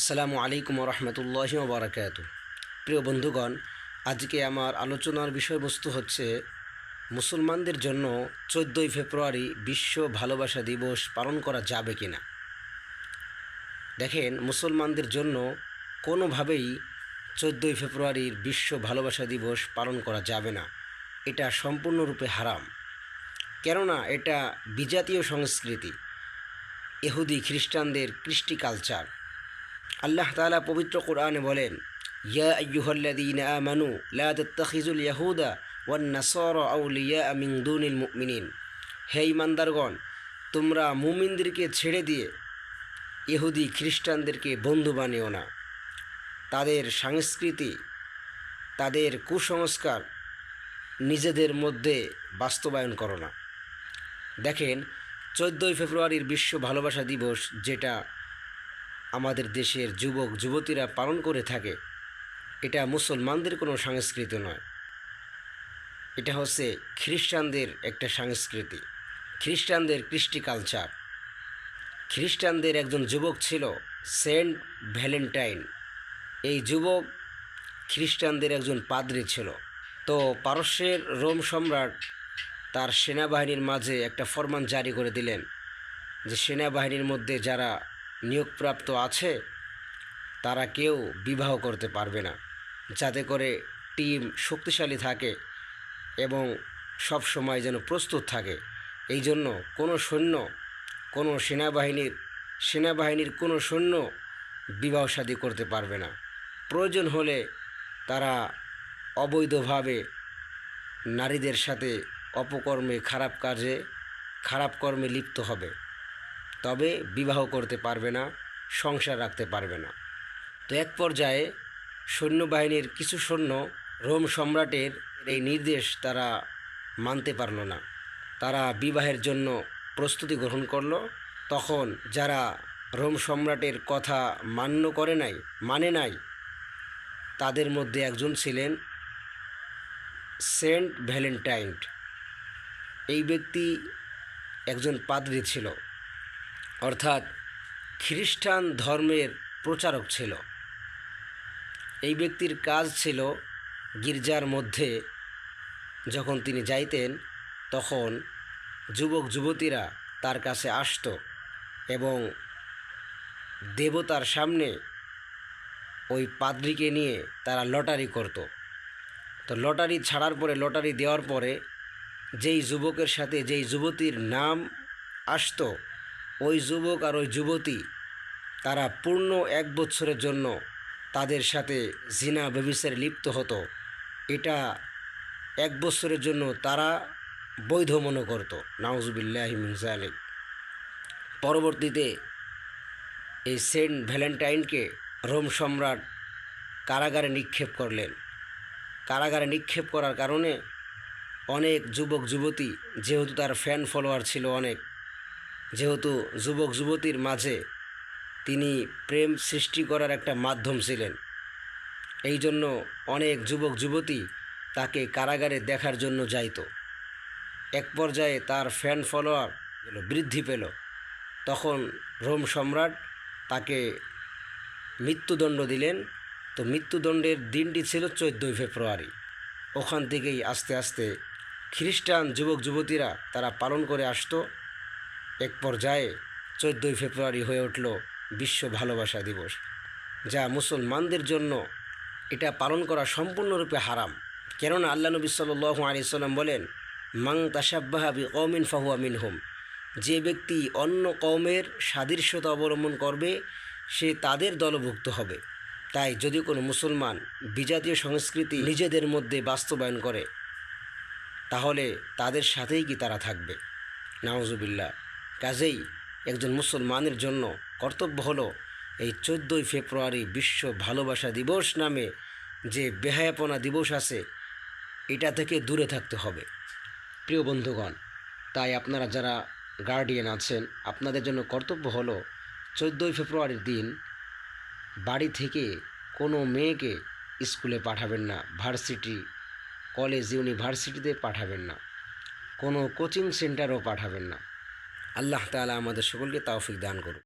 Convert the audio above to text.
আসসালামু আলাইকুম রহমতুল্লাহি ওবরাকাত প্রিয় বন্ধুগণ, আজকে আমার আলোচনার বিষয়বস্তু হচ্ছে মুসলমানদের জন্য চোদ্দোই ফেব্রুয়ারি বিশ্ব ভালোবাসা দিবস পালন করা যাবে কি না দেখেন, মুসলমানদের জন্য কোনোভাবেই চোদ্দোই ফেব্রুয়ারির বিশ্ব ভালোবাসা দিবস পালন করা যাবে না। এটা সম্পূর্ণরূপে হারাম। কেননা, এটা বিজাতীয় সংস্কৃতি এহুদি খ্রিস্টানদের কৃষ্টি কালচার। আল্লাহ তাআলা পবিত্র কোরআনে বলেন, ইয়া আইয়ুহাল্লাযীনা আমানু ইয়াহুদা ওয়ান নাসারা মিন মুমিনিন। হে ইমানদারগণ তোমরা মুমিনদেরকে ছেড়ে দিয়ে ইহুদি খ্রিস্টানদেরকে বন্ধু বানিও না। তাদের সংস্কৃতি, তাদের কুসংস্কার নিজেদের মধ্যে বাস্তবায়ন করো না। দেখেন, চোদ্দোই ফেব্রুয়ারির বিশ্ব ভালোবাসা দিবস যেটা আমাদের দেশের যুবক, যুবতীরা পালন করে থাকে। এটা মুসলমানদের কোনো সংস্কৃতি নয়। এটা হচ্ছে খ্রিস্টানদের একটা সংস্কৃতি। খ্রিস্টানদের কৃষ্টি কালচার। খ্রিস্টানদের একজন যুবক ছিল সেন্ট ভ্যালেন্টাইন। এই যুবক খ্রিস্টানদের একজন পাদ্রী ছিল। তো পারস্যের রোম সম্রাট তার সেনাবাহিনীর মাঝে একটা ফরমান জারি করে দিলেন যে সেনাবাহিনীর মধ্যে যারা নিয়োগপ্রাপ্ত আছে, তারা কেউ বিবাহ করতে পারবে না। যাতে করে টিম শক্তিশালী থাকে এবং সব সময় যেন প্রস্তুত থাকে। এই জন্য কোনো সৈন্য, কোনো সেনাবাহিনীর সেনাবাহিনীর কোনো সৈন্য বিবাহ শাদী করতে পারবে না। প্রয়োজন হলে তারা অবৈধভাবে নারীদের সাথে অপকর্মে, খারাপ কাজে, খারাপ কর্মে লিপ্ত হবে। তবে বিবাহ করতে পারবে না, সংসার রাখতে পারবে না। তো এক পর্যায়ে সৈন্যবাহিনীর কিছু সৈন্য রোম সম্রাটের এই নির্দেশ তারা মানতে পারল না। তারা বিবাহের জন্য প্রস্তুতি গ্রহণ করল। তখন যারা রোম সম্রাটের কথা মান্য করে নাই মানে নাই, তাদের মধ্যে একজন ছিলেন সেন্ট ভ্যালেন্টাইন। এই ব্যক্তি একজন পাদ্রী ছিল। অর্থাৎ খ্রিস্টান ধর্মের প্রচারক ছিল। এই ব্যক্তির কাজ ছিল গির্জার মধ্যে যখন তিনি যাইতেন, তখন যুবক যুবতীরা তার কাছে আসত এবং দেবতার সামনে ওই পাদ্রিকে নিয়ে তারা লটারি করত। তো লটারি ছাড়ার পরে, লটারি দেওয়ার পরে যেই যুবকের সাথে, যেই যুবতীর নাম আসতো ওই যুবক আর ওই যুবতী, তারা পূর্ণ এক বছরের জন্য তাদের সাথে জিনা বেবিসের লিপ্ত হতো। এটা এক বছরের জন্য তারা বৈধ মনে করতো। নাউজুবিল্লাহ মিনজালিক পরবর্তীতে এই সেন্ট ভ্যালেন্টাইনকে রোম সম্রাট কারাগারে নিক্ষেপ করলেন। কারাগারে নিক্ষেপ করার কারণে অনেক যুবক যুবতী যেহেতু তার ফ্যান ফলোয়ার ছিল অনেক যেহেতু যুবক যুবতীর মাঝে তিনি প্রেম সৃষ্টি করার একটা মাধ্যম ছিলেন। এই জন্য অনেক যুবক যুবতী তাকে কারাগারে দেখার জন্য যাইত। এক পর্যায়ে তার ফ্যান ফলোয়ার বৃদ্ধি পেল। তখন রোম সম্রাট তাকে মৃত্যুদণ্ড দিলেন। তো মৃত্যুদণ্ডের দিনটি ছিল চোদ্দোই ফেব্রুয়ারি। ওখান থেকেই আস্তে আস্তে খ্রিস্টান যুবক যুবতীরা তারা পালন করে আসতো। এক পর্যায়ে চোদ্দোই ফেব্রুয়ারি হয়ে উঠল বিশ্ব ভালোবাসা দিবস, যা মুসলমানদের জন্য এটা পালন করা সম্পূর্ণরূপে হারাম। কেননা আল্লাহ নবী সাল্লু আলি সাল্লাম বলেন মাং তাসাব্বাহাবি কৌমিন ফাহুয়া মিনহুম। যে ব্যক্তি অন্য কৌমের সাদৃশ্যতা অবলম্বন করবে, সে তাদের দলভুক্ত হবে। তাই যদি কোনো মুসলমান বিজাতীয় সংস্কৃতি নিজেদের মধ্যে বাস্তবায়ন করে, তাহলে তাদের সাথেই কি তারা থাকবে? নাওজুবিল্লা কাজেই একজন মুসলমানের জন্য কর্তব্য হলো এই চোদ্দোই ফেব্রুয়ারি বিশ্ব ভালোবাসা দিবস নামে যে বেহায়াপনা দিবস আছে, এটা থেকে দূরে থাকতে হবে। প্রিয় বন্ধুগণ, তাই আপনারা যারা গার্ডিয়ান আছেন, আপনাদের জন্য কর্তব্য হলো চোদ্দোই ফেব্রুয়ারির দিন বাড়ি থেকে কোনো মেয়েকে স্কুলে পাঠাবেন না, ভার্সিটি, কলেজ, ইউনিভার্সিটিতে পাঠাবেন না, কোনো কোচিং সেন্টারও পাঠাবেন না। আল্লাহ তালা আমাদের সকলকে তাওফিক দান করুন